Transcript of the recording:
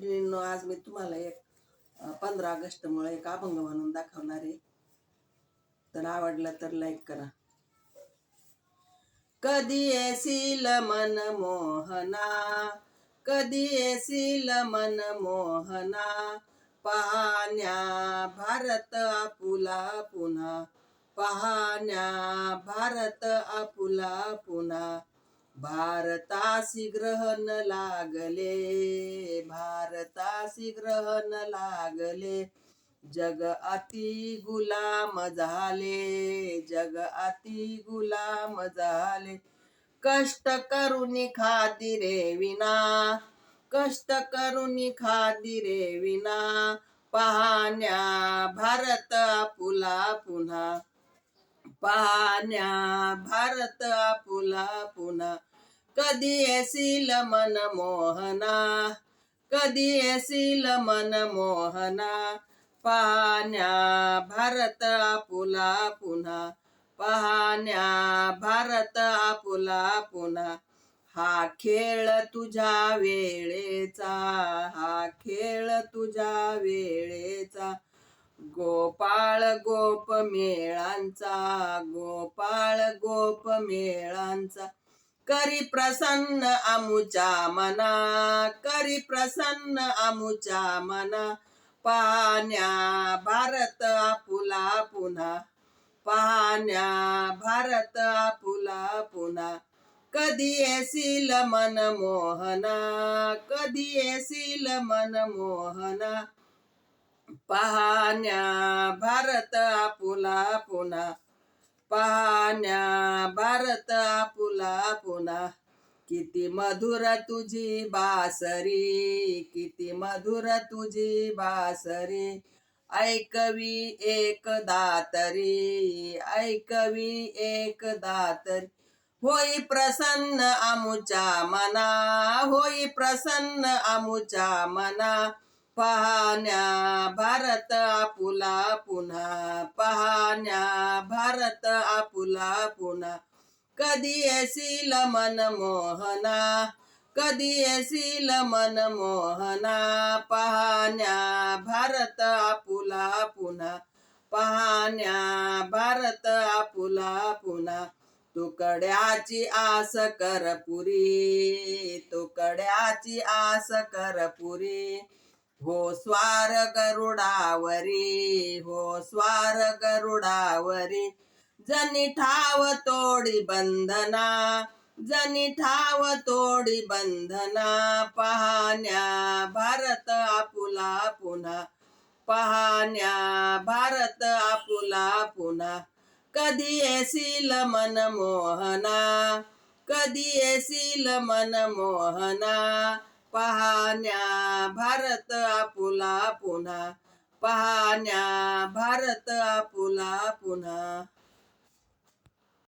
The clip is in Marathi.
मैत्रिणींनो आज मी तुम्हाला एक पंधरा ऑगस्टमुळे एक अभंग म्हणून दाखवणार आहे. तर आवडलं तर लाईक करा. कधी येशील मन मोहना? कधी येशील मन मोहना? पाहण्या भारत आपुला पुन्हा. पाहण्या भारत आपुला पुन्हा. भारतासी ग्रहण लागले भारतासी ग्रहण लागले. जग अति गुलाम झाले जग अति गुलाम झाले. कष्ट करुनी खादिरे विना कष्ट करुनी खादिरे विना. पाहण्या भारत आपुला पुन्हा पाहण्या भारत आपुला पुन्हा. कधी येशील मन मोहना? कधी येशील मन मोहना? पाहण्या भारत आपुला पुन्हा. पाहण्या भारत आपुला पुन्हा. हा खेळ तुझ्या वेळेचा हा खेळ तुझ्या वेळेचा. गोपाळ गोप मेळांचा गोपाळ गोप मेळांचा. करी प्रसन्न आमुच्या मना करी प्रसन्न आमुच्या मना. पाहण्या भारत आपुला पुन्हा पाहण्या भारत आपुला पुन्हा. कधी येशील मन मोहना कधी येशील मन मोहना. पाहण्या भारत आपुला पुन्हा पाहण्या भारत आपुला पुन्हा किती मधुर तुझी बासरी किती मधुर तुझी बासरी. ऐकवी एक दातरी ऐकवी एक दातरी. होई प्रसन्न आमुच्या मना होई प्रसन्न आमुच्या मना. पहाण्या भारत आपुला पुन्हा पाहण्या भारत आपुला पुन्हा. कधी येशील मन मोहना कधी येशील मन मोहना पहाण्या भारत आपुला पुन्हा. पहाण्या भारत आपुला पुन्हा. तुकड्याची आस कर पुरी तुकड्याची आस करपुरी हो स्वार गरुडावरी हो स्वार गरुडावरी जनी ठाव तोडी बंधना जनी ठाव तोडी बंधना पाहण्या भारत आपुला पुन्हा पाहण्या भारत आपुला पुन्हा कधी येशील मन मोहना कधी येशील मन मोहना पाहण्या भारत आपुला पुन्हा. पाहण्या भारत आपुला पुन्हा.